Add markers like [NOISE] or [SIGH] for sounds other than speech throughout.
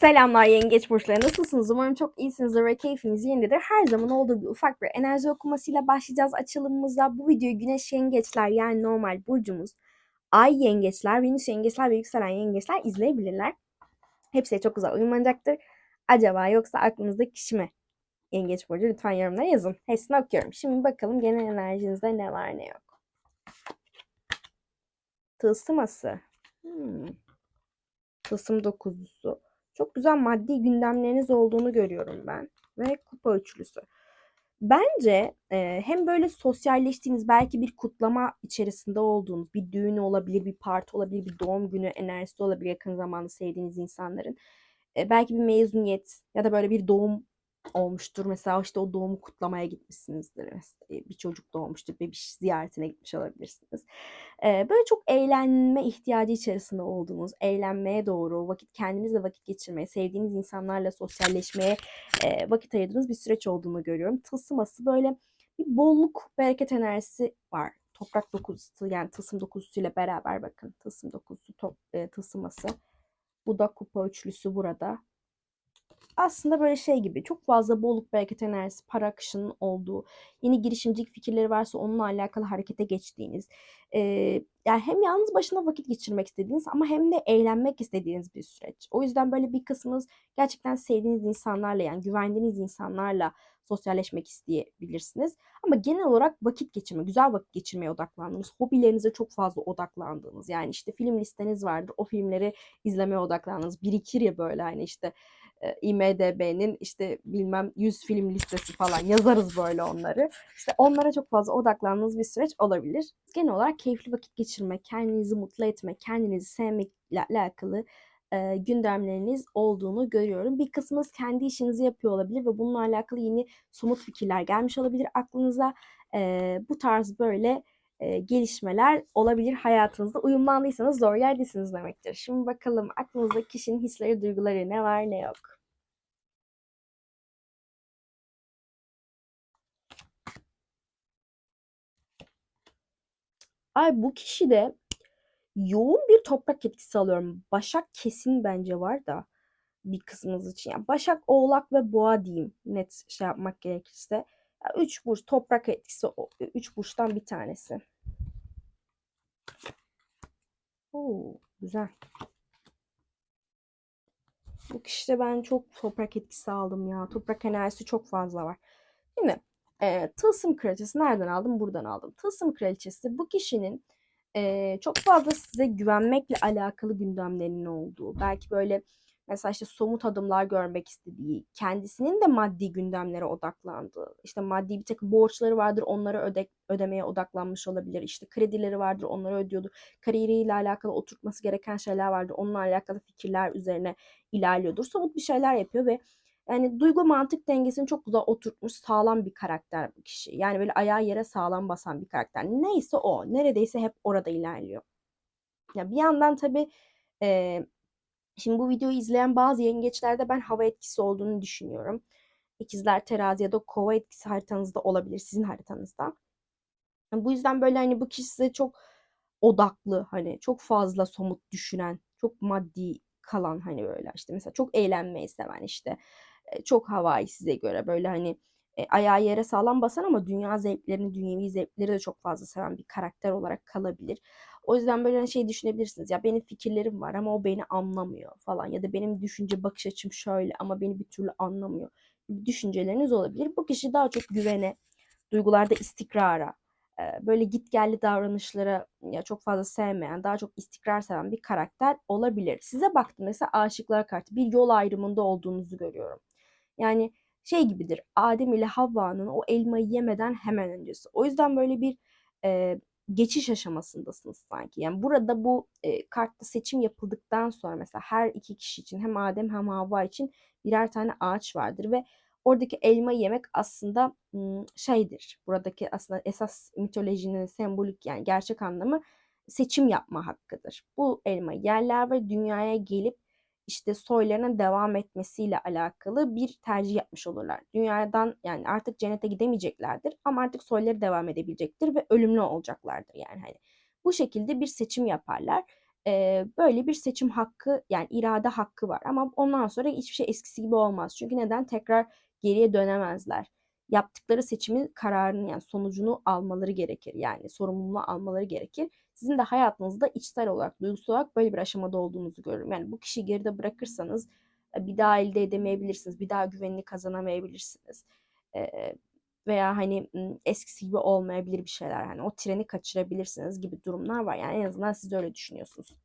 Selamlar yengeç burçları. Nasılsınız? Umarım çok iyisinizdir ve keyfiniz yerindedir. Her zaman olduğu gibi ufak bir enerji okumasıyla başlayacağız açılımımıza. Bu videoyu güneş yengeçler yani normal burcumuz, ay yengeçler, venüs yengeçler ve yükselen yengeçler izleyebilirler. Hepsi çok güzel uyumlanacaktır. Acaba yoksa aklınızda kişi mi? Yengeç burcu lütfen yorumlara yazın. Hepsini okuyorum. Şimdi bakalım genel enerjinizde ne var ne yok. Tılsıması. Hmm. Tılsım dokuzusu. Çok güzel maddi gündemleriniz olduğunu görüyorum ben. Ve kupa üçlüsü. Bence e, hem böyle sosyalleştiğiniz belki bir kutlama içerisinde olduğunuz bir düğün olabilir, bir parti olabilir, bir doğum günü enerjisi olabilir yakın zamanda sevdiğiniz insanların. E, belki bir mezuniyet ya da böyle bir doğum olmuştur. Mesela işte o doğumu kutlamaya gitmişsinizdir. Bir çocuk doğmuştur. Bebiş ziyaretine gitmiş olabilirsiniz. Böyle çok eğlenme ihtiyacı içerisinde olduğunuz, eğlenmeye doğru, vakit kendinizle vakit geçirmeye, sevdiğiniz insanlarla sosyalleşmeye vakit ayırdığınız bir süreç olduğunu görüyorum. Tılsıması böyle bir bolluk, bereket enerjisi var. Toprak dokuzusu yani tılsım dokuzusuyla beraber bakın. Tılsım dokuzusu, top, e, tılsıması. Bu da kupa üçlüsü burada aslında böyle şey gibi çok fazla bolluk bereket enerjisi, para akışının olduğu, yeni girişimcilik fikirleri varsa onunla alakalı harekete geçtiğiniz, e, yani hem yalnız başına vakit geçirmek istediğiniz ama hem de eğlenmek istediğiniz bir süreç. O yüzden böyle bir kısmınız gerçekten sevdiğiniz insanlarla yani güvendiğiniz insanlarla sosyalleşmek isteyebilirsiniz. Ama genel olarak vakit geçirme, güzel vakit geçirmeye odaklandığınız, hobilerinize çok fazla odaklandığınız. Yani işte film listeniz vardır, o filmleri izlemeye odaklandığınız. Birikir ya böyle hani işte IMDB'nin işte bilmem 100 film listesi falan yazarız böyle onları. İşte onlara çok fazla odaklandığınız bir süreç olabilir. Genel olarak keyifli vakit geçirmek, kendinizi mutlu etmek, kendinizi sevmekle alakalı e, gündemleriniz olduğunu görüyorum. Bir kısmınız kendi işinizi yapıyor olabilir ve bununla alakalı yeni somut fikirler gelmiş olabilir aklınıza. E, bu tarz böyle e, gelişmeler olabilir hayatınızda. Uyumlandıysanız zor yerdesiniz demektir. Şimdi bakalım aklınızda kişinin hisleri, duyguları ne var ne yok. Ay bu kişi de yoğun bir toprak etkisi alıyorum. Başak kesin bence var da bir kısmınız için. Yani Başak, Oğlak ve Boğa diyeyim net şey yapmak gerekirse. Yani üç burç toprak etkisi üç burçtan bir tanesi. Oo, güzel. Bu kişide ben çok toprak etkisi aldım ya. Toprak enerjisi çok fazla var. Şimdi e, tılsım kraliçesi nereden aldım? Buradan aldım. Tılsım kraliçesi bu kişinin e, çok fazla size güvenmekle alakalı gündemlerinin olduğu. Belki böyle Mesela işte somut adımlar görmek istediği, kendisinin de maddi gündemlere odaklandığı, işte maddi bir takım borçları vardır onları öde, ödemeye odaklanmış olabilir. İşte kredileri vardır onları ödüyordur. Kariyeriyle alakalı oturtması gereken şeyler vardır. Onunla alakalı fikirler üzerine ilerliyordur. Somut bir şeyler yapıyor ve yani duygu mantık dengesini çok güzel oturtmuş sağlam bir karakter bu kişi. Yani böyle ayağı yere sağlam basan bir karakter. Neyse o. Neredeyse hep orada ilerliyor. Ya bir yandan tabii e, Şimdi bu videoyu izleyen bazı yengeçlerde ben hava etkisi olduğunu düşünüyorum. İkizler terazi ya da kova etkisi haritanızda olabilir sizin haritanızda. Bu yüzden böyle hani bu kişi size çok odaklı hani çok fazla somut düşünen çok maddi kalan hani böyle işte mesela çok eğlenmeyi seven işte çok havai size göre böyle hani e, ayağı yere sağlam basan ama dünya zevklerini, dünyevi zevkleri de çok fazla seven bir karakter olarak kalabilir. O yüzden böyle hani şey düşünebilirsiniz. Ya benim fikirlerim var ama o beni anlamıyor falan. Ya da benim düşünce bakış açım şöyle ama beni bir türlü anlamıyor. Düşünceleriniz olabilir. Bu kişi daha çok güvene, duygularda istikrara, böyle gitgelli davranışlara ya çok fazla sevmeyen, daha çok istikrar seven bir karakter olabilir. Size baktım mesela aşıklar kartı bir yol ayrımında olduğunuzu görüyorum. Yani şey gibidir. Adem ile Havva'nın o elmayı yemeden hemen öncesi. O yüzden böyle bir e, geçiş aşamasındasınız sanki. Yani burada bu e, kartta seçim yapıldıktan sonra mesela her iki kişi için hem Adem hem Havva için birer tane ağaç vardır ve oradaki elma yemek aslında şeydir. Buradaki aslında esas mitolojinin sembolik yani gerçek anlamı seçim yapma hakkıdır. Bu elma yerler ve dünyaya gelip işte soylarının devam etmesiyle alakalı bir tercih yapmış olurlar. Dünyadan yani artık cennete gidemeyeceklerdir ama artık soyları devam edebilecektir ve ölümlü olacaklardır yani hani. Bu şekilde bir seçim yaparlar. e, böyle bir seçim hakkı yani irade hakkı var. Ama ondan sonra hiçbir şey eskisi gibi olmaz. Çünkü neden? Tekrar geriye dönemezler. Yaptıkları seçimin kararını yani sonucunu almaları gerekir. Yani sorumluluğunu almaları gerekir. Sizin de hayatınızda içsel olarak, duygusal olarak böyle bir aşamada olduğunuzu görüyorum. Yani bu kişiyi geride bırakırsanız bir daha elde edemeyebilirsiniz. Bir daha güvenini kazanamayabilirsiniz. E, veya hani eskisi gibi olmayabilir bir şeyler. Hani o treni kaçırabilirsiniz gibi durumlar var. Yani en azından siz öyle düşünüyorsunuz.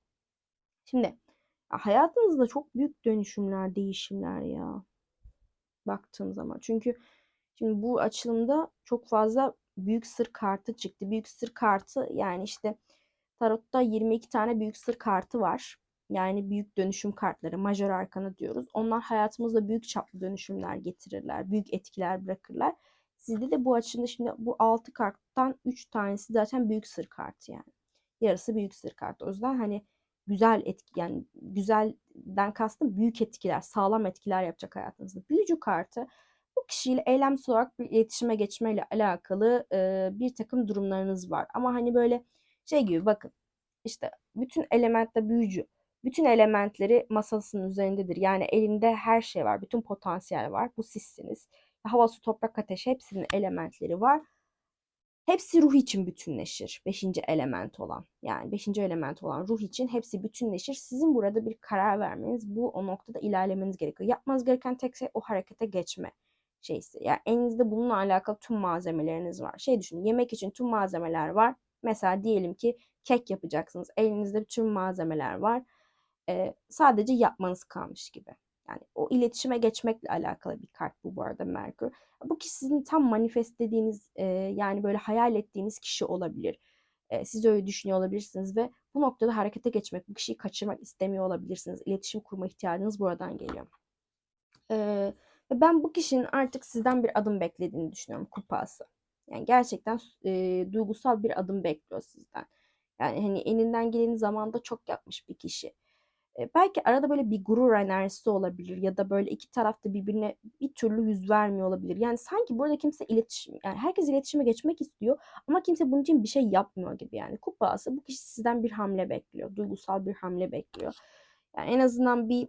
Şimdi hayatınızda çok büyük dönüşümler, değişimler ya. Baktığım zaman. Çünkü şimdi bu açılımda çok fazla büyük sır kartı çıktı. Büyük sır kartı yani işte tarotta 22 tane büyük sır kartı var. Yani büyük dönüşüm kartları, majör arkana diyoruz. Onlar hayatımızda büyük çaplı dönüşümler getirirler, büyük etkiler bırakırlar. Sizde de bu açımda şimdi bu 6 karttan 3 tanesi zaten büyük sır kartı yani. Yarısı büyük sır kartı. O yüzden hani güzel etki yani güzelden kastım büyük etkiler, sağlam etkiler yapacak hayatınızda. Büyücü kartı bu kişiyle eylemsel olarak bir iletişime geçmeyle alakalı e, bir takım durumlarınız var. Ama hani böyle şey gibi bakın işte bütün elementte büyücü. Bütün elementleri masasının üzerindedir. Yani elinde her şey var. Bütün potansiyel var. Bu sizsiniz. Hava, su, toprak, ateş hepsinin elementleri var. Hepsi ruh için bütünleşir. Beşinci element olan. Yani beşinci element olan ruh için hepsi bütünleşir. Sizin burada bir karar vermeniz, bu o noktada ilerlemeniz gerekiyor. Yapmanız gereken tek şey o harekete geçme şeysi. Yani elinizde bununla alakalı tüm malzemeleriniz var. Şey düşünün, yemek için tüm malzemeler var. Mesela diyelim ki kek yapacaksınız. Elinizde tüm malzemeler var. Ee, sadece yapmanız kalmış gibi. Yani o iletişime geçmekle alakalı bir kart bu bu arada Merkür. Bu kişi sizin tam manifest dediğiniz e, yani böyle hayal ettiğiniz kişi olabilir. E, siz öyle düşünüyor olabilirsiniz ve bu noktada harekete geçmek, bu kişiyi kaçırmak istemiyor olabilirsiniz. İletişim kurma ihtiyacınız buradan geliyor. E, ve ben bu kişinin artık sizden bir adım beklediğini düşünüyorum kupası. Yani gerçekten e, duygusal bir adım bekliyor sizden. Yani hani elinden geleni zamanda çok yapmış bir kişi belki arada böyle bir gurur enerjisi olabilir ya da böyle iki tarafta birbirine bir türlü yüz vermiyor olabilir. Yani sanki burada kimse iletişim yani herkes iletişime geçmek istiyor ama kimse bunun için bir şey yapmıyor gibi yani. Kupası bu kişi sizden bir hamle bekliyor. Duygusal bir hamle bekliyor. Yani en azından bir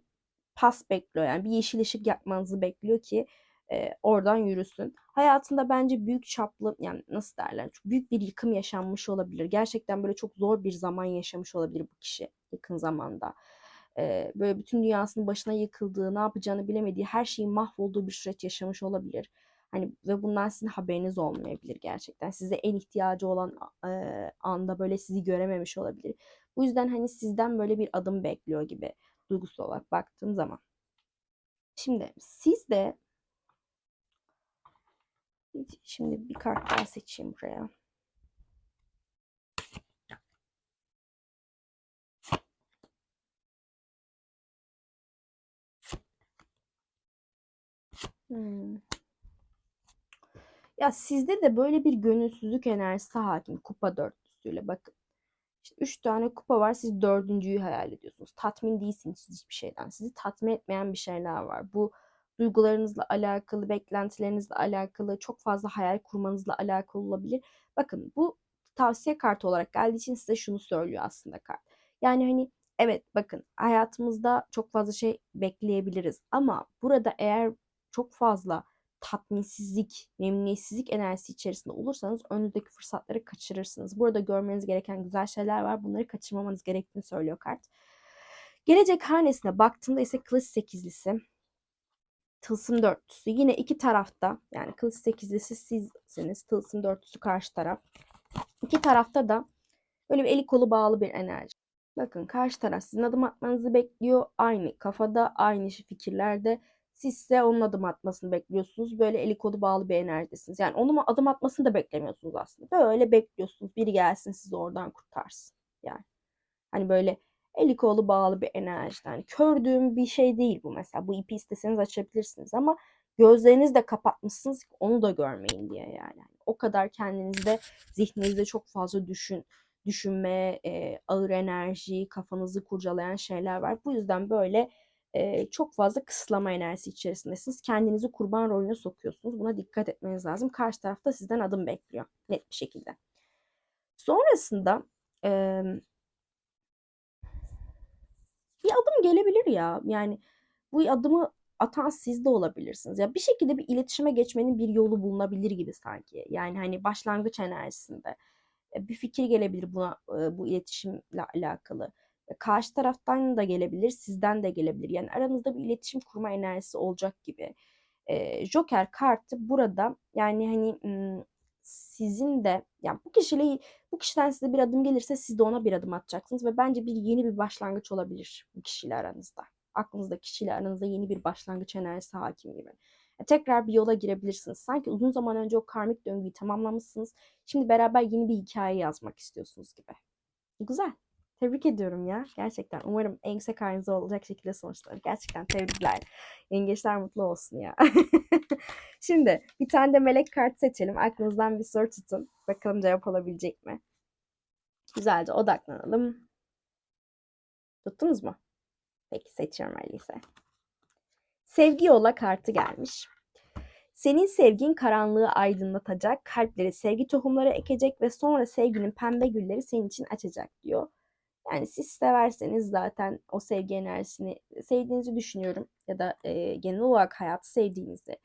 pas bekliyor yani bir yeşil ışık yapmanızı bekliyor ki e, oradan yürüsün. Hayatında bence büyük çaplı yani nasıl derler çok büyük bir yıkım yaşanmış olabilir. Gerçekten böyle çok zor bir zaman yaşamış olabilir bu kişi yakın zamanda e, böyle bütün dünyasının başına yıkıldığı, ne yapacağını bilemediği, her şeyin mahvolduğu bir süreç yaşamış olabilir. Hani ve bundan sizin haberiniz olmayabilir gerçekten. Size en ihtiyacı olan e, anda böyle sizi görememiş olabilir. Bu yüzden hani sizden böyle bir adım bekliyor gibi duygusal olarak baktığım zaman. Şimdi siz de şimdi bir kart daha seçeyim buraya. Hmm. Ya sizde de böyle bir gönülsüzlük enerjisi hakim kupa dörtlüsüyle bakın. İşte üç tane kupa var siz dördüncüyü hayal ediyorsunuz. Tatmin değilsiniz hiçbir şeyden. Sizi tatmin etmeyen bir şeyler var. Bu duygularınızla alakalı, beklentilerinizle alakalı, çok fazla hayal kurmanızla alakalı olabilir. Bakın bu tavsiye kartı olarak geldiği için size şunu söylüyor aslında kart. Yani hani evet bakın hayatımızda çok fazla şey bekleyebiliriz ama burada eğer çok fazla tatminsizlik, memnuniyetsizlik enerjisi içerisinde olursanız önünüzdeki fırsatları kaçırırsınız. Burada görmeniz gereken güzel şeyler var. Bunları kaçırmamanız gerektiğini söylüyor kart. Gelecek hanesine baktığımda ise kılıç sekizlisi, tılsım dörtlüsü. Yine iki tarafta yani kılıç sekizlisi sizsiniz, tılsım dörtlüsü karşı taraf. İki tarafta da böyle bir eli kolu bağlı bir enerji. Bakın karşı taraf sizin adım atmanızı bekliyor. Aynı kafada, aynı fikirlerde siz ise onun adım atmasını bekliyorsunuz. Böyle eli kolu bağlı bir enerjidesiniz. Yani onun adım atmasını da beklemiyorsunuz aslında. Böyle bekliyorsunuz. Biri gelsin sizi oradan kurtarsın. Yani hani böyle eli kolu bağlı bir enerji. Yani kördüğüm bir şey değil bu mesela. Bu ipi isteseniz açabilirsiniz ama gözlerinizi de kapatmışsınız ki onu da görmeyin diye yani. yani o kadar kendinizde zihninizde çok fazla düşün düşünme, e, ağır enerji, kafanızı kurcalayan şeyler var. Bu yüzden böyle e, çok fazla kısıtlama enerjisi içerisindesiniz. Kendinizi kurban rolüne sokuyorsunuz. Buna dikkat etmeniz lazım. Karşı tarafta sizden adım bekliyor. Net bir şekilde. Sonrasında e, bir adım gelebilir ya. Yani bu adımı atan siz de olabilirsiniz. Ya bir şekilde bir iletişime geçmenin bir yolu bulunabilir gibi sanki. Yani hani başlangıç enerjisinde bir fikir gelebilir buna bu iletişimle alakalı. Karşı taraftan da gelebilir, sizden de gelebilir. Yani aranızda bir iletişim kurma enerjisi olacak gibi. E, Joker kartı burada yani hani sizin de yani bu kişiyle bu kişiden size bir adım gelirse siz de ona bir adım atacaksınız ve bence bir yeni bir başlangıç olabilir bu kişiyle aranızda. Aklınızda kişiyle aranızda yeni bir başlangıç enerjisi hakim gibi. E, Tekrar bir yola girebilirsiniz. Sanki uzun zaman önce o karmik döngüyü tamamlamışsınız. Şimdi beraber yeni bir hikaye yazmak istiyorsunuz gibi. Güzel. Tebrik ediyorum ya. Gerçekten. Umarım en yüksek ayrıntılı olacak şekilde sonuçlanır. Gerçekten tebrikler. Yengeçler mutlu olsun ya. [LAUGHS] Şimdi bir tane de melek kart seçelim. Aklınızdan bir soru tutun. Bakalım cevap olabilecek mi? Güzelce odaklanalım. Tuttunuz mu? Peki seçiyorum öyleyse. Sevgi yola kartı gelmiş. Senin sevgin karanlığı aydınlatacak, kalplere sevgi tohumları ekecek ve sonra sevginin pembe gülleri senin için açacak diyor. Yani siz severseniz zaten o sevgi enerjisini sevdiğinizi düşünüyorum ya da e, genel olarak hayatı sevdiğinizi,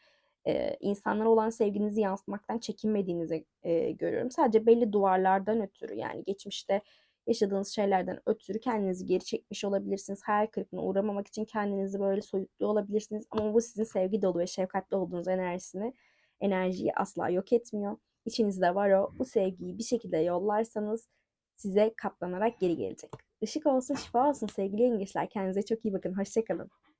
e, insanlara olan sevginizi yansıtmaktan çekinmediğinizi e, görüyorum. Sadece belli duvarlardan ötürü yani geçmişte yaşadığınız şeylerden ötürü kendinizi geri çekmiş olabilirsiniz. Hayal kırıklığına uğramamak için kendinizi böyle soyutluyor olabilirsiniz. Ama bu sizin sevgi dolu ve şefkatli olduğunuz enerjisini, enerjiyi asla yok etmiyor. İçinizde var o. Bu sevgiyi bir şekilde yollarsanız size katlanarak geri gelecek. Işık olsun, şifa olsun sevgili yengeçler. Kendinize çok iyi bakın. Hoşçakalın.